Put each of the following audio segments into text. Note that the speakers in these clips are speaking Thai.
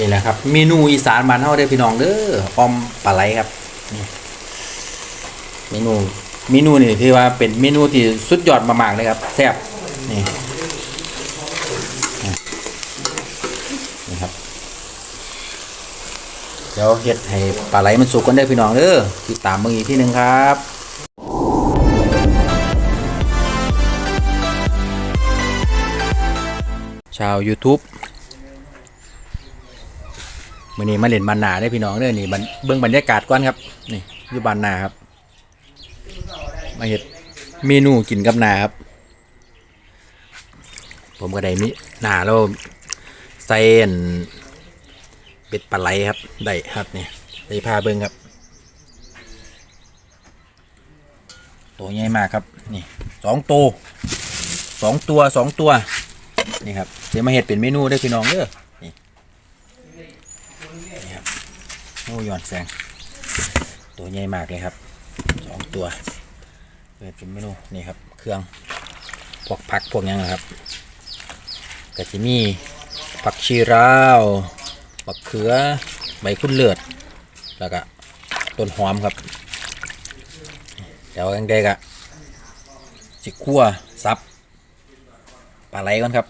นี่แหละครับ เมนูอีสานบ้านเฮาเด้อพี่น้องเด้อออมปลาไหลครับนี่เมนูเมนูนี่ถือว่าเป็นเมนูที่สุดยอดมากๆเลยครับแซ่บนี่นี่ครับเดี๋ยวเฮ็ดให้ปลาไหลมันสุกกันเด้อพี่น้องเด้อติดตามเบิ่งอีกทีหนึงครับชาว YouTube มื่อนี้มาเล่นบานนาได้พี่น้องเด้อนี่บเบิ่งบรรยากาศก่อนครับนี่อยู่บานนาครับ มาเห็ดเมนูกินกับนาครับ ผมก็ได้มิหนาแล้วใส่นเป็ดปลาไหลครับได้ครับนี่ได้พาเบิ่งครับตัวใหญ่มากครับนี่สองตัวสองตัวสองตัวนี่ครับเดี๋ยวมาเห็ดเป็นเมนูได้พี่น้องเด้อนี่นี่ครับโอ้ ย้อนแสง ตัวใหญ่มากเลยครับสองตัวเห็ดเป็นเมนูนี่ครับ เครื่องพวกผักพวกหยังนะครับก็จะมีผักชีราวผักเขือใบคุ้นเลือด แล้วก็ต้นหอมครับเดี๋ยวกันเด็กอะจิคั่วซับปลาไหลก่อนครับ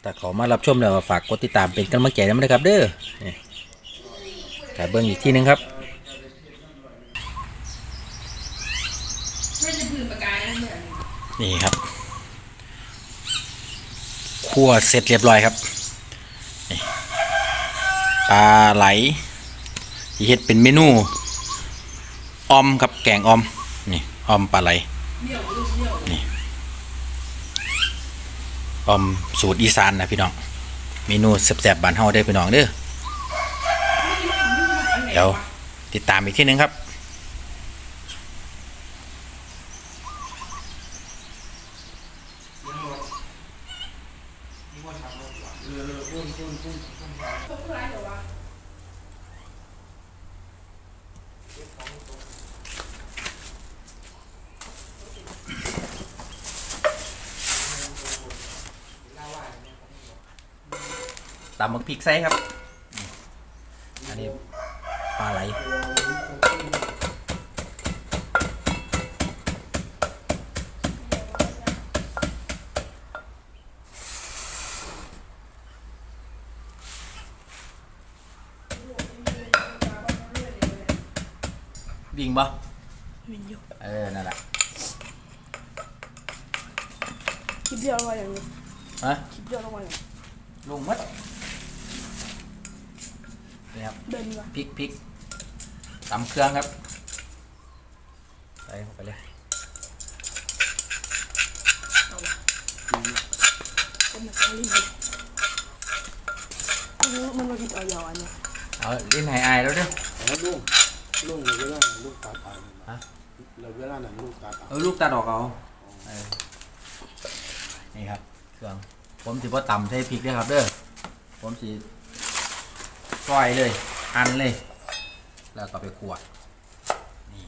แต่ขามารับชมแล้วฝากกดติดตามเป็นกำลังใจด้วนะครับเด้อ แต่เบิ้งอีกที่หนึงครับนี่ครับคั่วเสร็จเรียบร้อยครับปลาไหลที่เฮ็ดเป็นเมนูออมครับแกงออมนี่ออมปลาไหลนี่อมสูตรอีสานนะพี่น้องเมนูแซ่บๆบ้านเฮาได้พี่น้องเด้อ ดี๋ยวติดตามอีกทีหนึงครับตำหมึกพริกไซครับ ปลาไหลวิ่งบ่วินอยู่เออ นั่นแหละคลิปเดียวลงมาอย่างนี้ฮะคลิปเดียวลงมาอย่างนี้ลงมัด นี่ครับเดินดีกว่าพริกพริกตำเครื่องครับใส่เข้าไปเลยเป็นแบบลิ้นเลยมันมากินเอายาวอันเนี้ยเอาลิ้นหายอายแล้วเด้อ แล้วลุงลุงเวลานั้นลูกตาตายฮะแล้วเวลานั้นลูกตาตายเออลูกตัดออกเอาเออนี่ครับเครื่องผมสิบ่ตำใส่พริกเด้อครับเด้อผมสิ ซอยเลยอันเลย แล้วก็ไปขวดนี่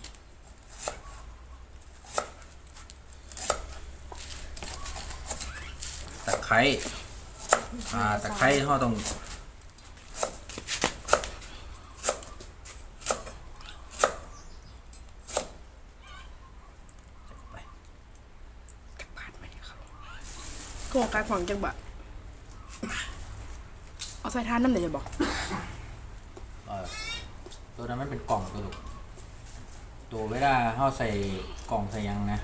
ตะไคร้อ่าตะไคร้เราต้องโครงการของจังบะเอาใส่ทานน้ำเดี๋ยวจะบอก เออตัวนั้นมันเป็นกล่องตัวลูกตัวเวลาเขาใส่กล่องใส่ยังนะ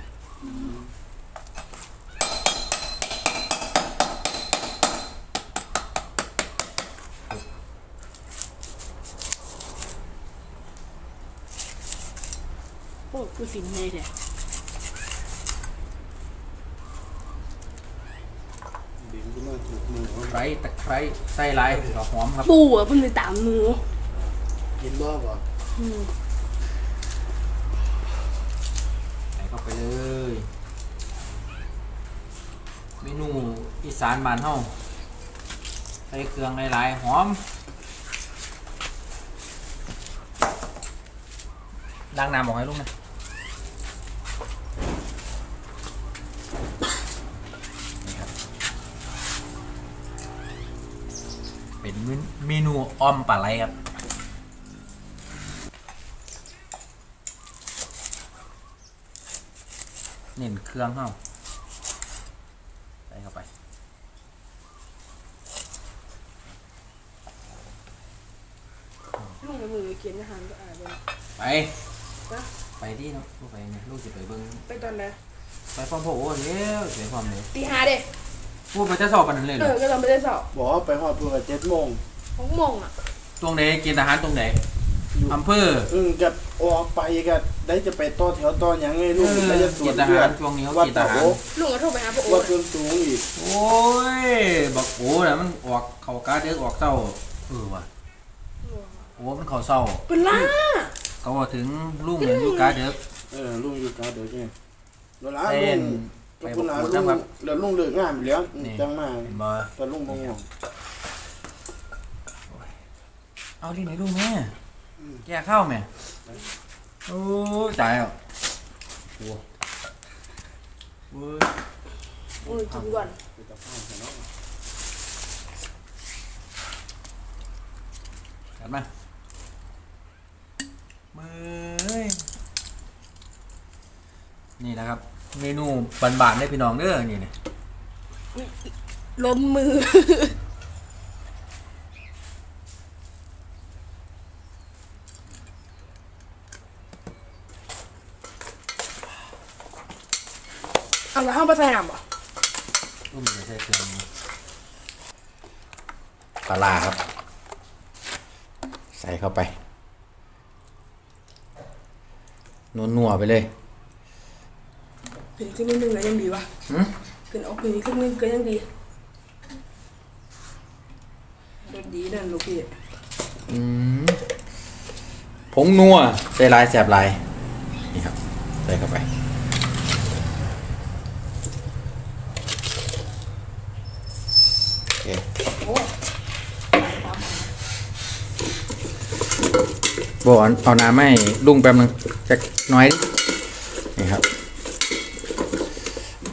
โอ้คือสิ่งในแท้ดินขึ้นมาถูกมือ ไค ร้ตะไคร้ใส่หลายก็หอมครับปูอะเพิ่งไปตามหนูกินบ่บ่อืมใส่เข้าไปเลย เมนูอีสานบ้านเฮาใส่เครื่องหลายๆหอมล้างน้ำออกให้ลูกนะนี่ครับ เป็นเป็นเมนูอ้อมปลาไหลครับเน้นเครื่องเข้าใส่เข้าไป ลุงกับมือกินอาหารก็อาจจะไป นะไปที่เนาะลูกไปเนี่ยลูกจะไปเบิ้งไปตอนไหนไปพร้อมพ่อโอ้เร็วไปพร้อมเลยตีห้าเด็ พูดไปจะสอบปันนั้นเลยเหเอรออก็ตอนไปได้สอบบอกว่าไปหอดเพื่อเจ็ดโมงหกโมงอะตรงไหนกินอาหารตรงไหนอยู่อำเภออึ้งกับออกไปก็ได้จะไปต่อแถวต่อหยังไงลูกเออได้จะตรวกิจนอาเลืหาอรดช่วงนี้เขาวัดกินตะอาหาร โอลุงก็โทรไปหาพ่อโอ๊วัดตส่วนสูงอีกโอ้ยบักโอ้น่ะมันออกเขากาเดือกออกเศร้าเออว่ะโอ้มันเขาเศร้า เป็นล่าเขาบอกถึงลุงเนี่ยอยู่กาเดือกเออลุงอยู่กาเดี๋ยวนี้เวลาเต้ลุนง ไปกับบคุอกณอาโอ้ลุจังงแบบแล้วลุงเลิกงานไปแล้วนี่ จังมาเห็นบ่แต่ลุงบ่ง่วงเอาที่ไหนลุงแม่แกเข้าแม่โอ้ยตายอะโอ้โอ้ยโอ้ยกินก่อนไปตะข้าวใส่เนาะกัดมามือ นี่นะครับ เมนูบานๆได้พี่น้องเด้อนี่เนี่ยล้มมือ เอาแล้วห้องไปใส่น้ำป่ะรุ่มจะใช้เครื่องนี้ปลาร้าครับ ใส่เข้าไปนัวๆไปเลย ขึ้นขึ้นนิดนึงก็ยังดีวะหืมขึ้นเอาขึ้นอีกขึ้นนึงก็ยังดีรสดีนั่นลูกพี่อืมผงนัวใส่ลายแสบลายนี่ครับใส่เข้าไปโอเคโอ้บอกเอาเอาน้ำให้ลุงแป๊บนึงจะน้อยดินี่ครับ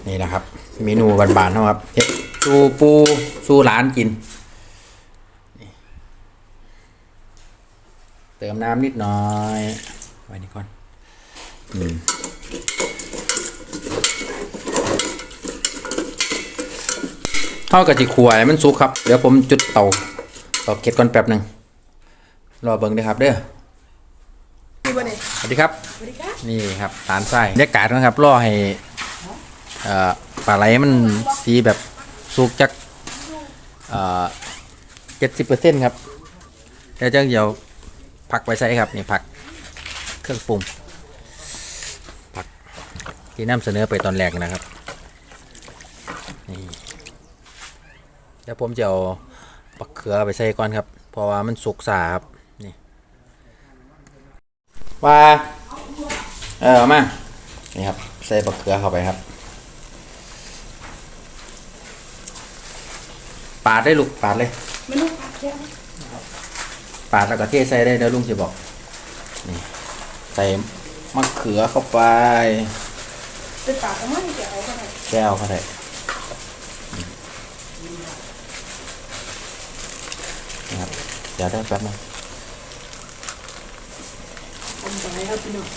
นี่นะครับ เมนูบานๆเท่าครับเฮ็ดสู้ปูสู้ร้านกินนี่เติมน้ำนิดหน่อยไว้นี่ก่อนอืมเท่ากับจีขวายมันสุกครับ เดี๋ยวผมจุดเตาเตาเก็ดก่อนแป๊บหนึ่งรอเบิ่งเด้อครับเด้อดีป่ะเนี่ยสวัสดีครับ สวัสดีครับ นี่ครับตาลไส้บรรยากาศนะครับล่อให้ เอ่อ ปลาไหลมันสีแบบสุกจักเจ็ดสิบเปอร์เซ็นต์ครับแล้วจังเดี๋ยวผักไปใส่ครับนี่ผักเครื่องปรุงผักที่นำเสนอไปตอนแรกนะครับนี่เดี๋ยวผมจะเอาปักเขือไปใส่ก่อนครับ เพราะว่ามันสุกสาครับนี่ว่าเออมานี่ครับใส่บักเขือเข้าไปครับาดได้ลูกปาดเลย ไม่ต้องผัดแค่ปาดแล้วก็เทใส่ได้เดี๋ยวลุงจะบอกนี่ใส่มะเขือเข้าไปเป็นปากก็ไม่แกเอาก็ได้แก้วเข้าไปนะครับเดี๋ยวได้แป๊บนึงทำไปครับพี่น้อง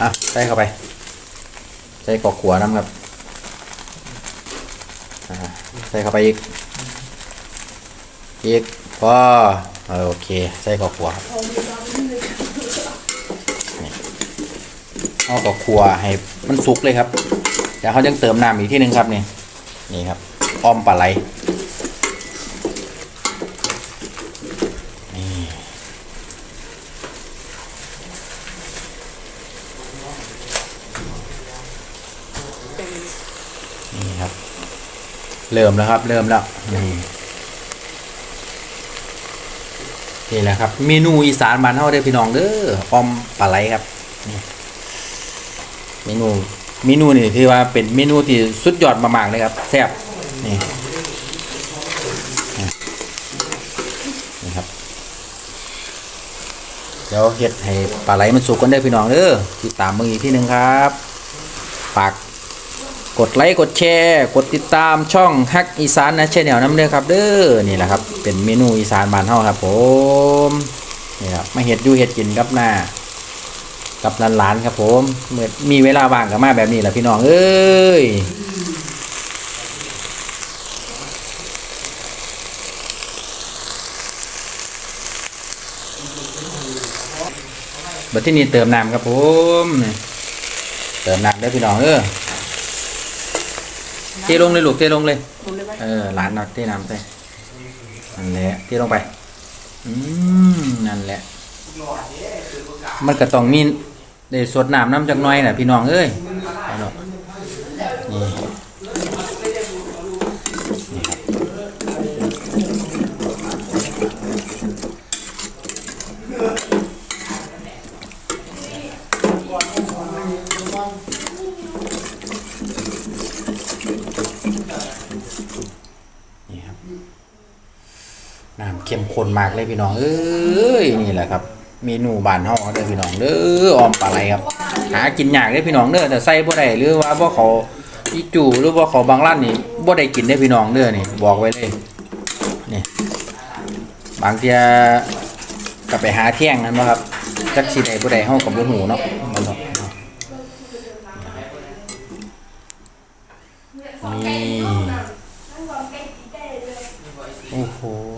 อะใส่เข้าไป ใส่กอกขัวน้ำครับอ่า ใส่เข้าไปอีก อีกพอโอเค ใส่กอกขัวครับพอมีน้ำนิดนึงเอากับครัวให้มันสุกเลยครับเดี๋ยวเขาจะเติมน้ำอีกที่หนึ่งครับนี่นี่ครับออมปลาไหลนี่นี่ครับ เริ่มแล้วครับ เริ่มแล้วนี่นี่แหละครับ เมนูอีสานบ้านเฮาเด้อพี่น้องเด้อออมปลาไหลครับเมนูเมนูนี่ที่ว่าเป็นเมนูที่สุดยอดมากๆเลยครับแซ่บนี่นี่ครับเดี๋ยวเฮ็ดให้ปลาไหลมันสุกกันได้พี่น้องเด้อติดตามมึงอีกที่หนึ่งครับฝาก กดไลค์กดแชร์ กดติดตามช่องฮักอีสานนะชแนลน้ำเด้อครับ เด้อนี่แหละครับเป็นเมนูอีสานบ้านเฮาครับผมนี่ครับมาเฮ็ดอยู่เฮ็ดกินกับหน้ากับหลานๆครับผมเมื่อมีเวลาว่างก็มาแบบนี้แหละพี่น้องเอ้ยบัดที่นี่เติมน้ำครับผม เติมน้ำได้พี่น้องเออ ทลงเลยลูกเทลงเลย ผมเลยไปเออหลานนักเทน้ำใส่นั่นแหละเทลงไป อืมนั่นแหละ มันก็ต้องมีได้สดน้ำน้ำจักหน่อยน่ะพี่น้องเอ้ยเอาเนาะนี่นี่ครับนี่ครับ น้ำเข้มข้นมากเลยพี่น้องเอ้ยนี่แหละครับเมนูบ้านเฮาเด้อพี่น้องเด้อออมปลาไหลครับ หากินยากเด้อพี่น้องเด้อแต่ใส่บ่ได้หรือว่าบ่เขาอีจู่หรือว่าเขาบางร้านนี่บ่ได้กินเด้อพี่น้องเด้อนี่บอกไว้เลยนี่บางเที่ยก็ไปหาเที่ยงนั่นบ่ครับจักสิได้บ่ได้เฮาก็บ่ฮู้เนาะมันเนาะนี่โอ้โหอืม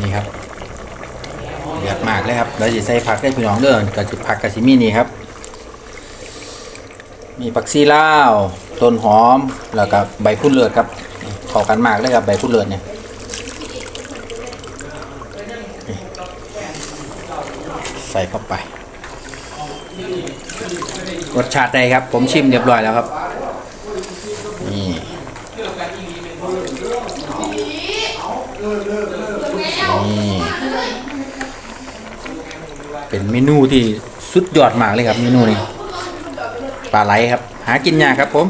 นี่ครับเดือดมากเลยครับเราจะใส่ผักได้พี่น้องเด้อกับจุดผักกะซิมีนี่ครับ มีผักซีลาวต้นหอมแล้วก็ใบพุดเลือดครับเข้ากันมากเลยครับใบพุดเลือดเนี่ยใส่เข้าไป รสชาติใดครับ ผมชิมเรียบร้อยแล้วครับ นี่นี่เป็นเมนูที่สุดยอดมากเลยครับเมนูนี้ปลาไหลครับ หากินยากครับผม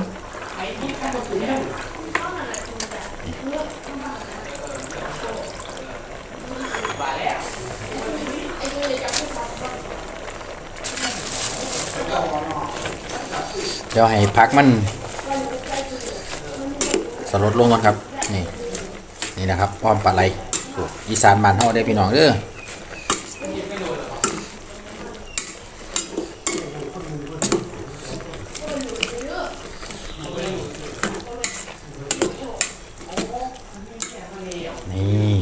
เดี๋ยวให้พักมัน สลดลงก่อนครับ นี่ นี่นะครับพร้อมปลาไหลอีสานบ้านเฮาได้พี่น้องเด้อนี่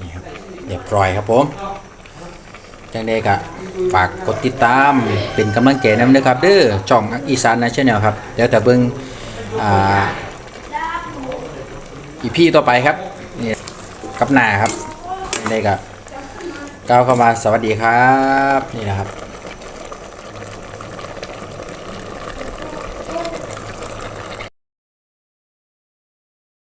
นี่ครับเรียบร้ อยครับผมจังไดกะฝากกดติดตามเป็นกำลังใจนะเด้อครับเด้อจ่องอีสานนะชแนลครับเดี๋ยวแต่เบิ่งอ่าอีพี่ต่อไปครับนี่กับหน้าครับจังไดกะก้าวเข้ามาสวัสดีครับนี่นะครับ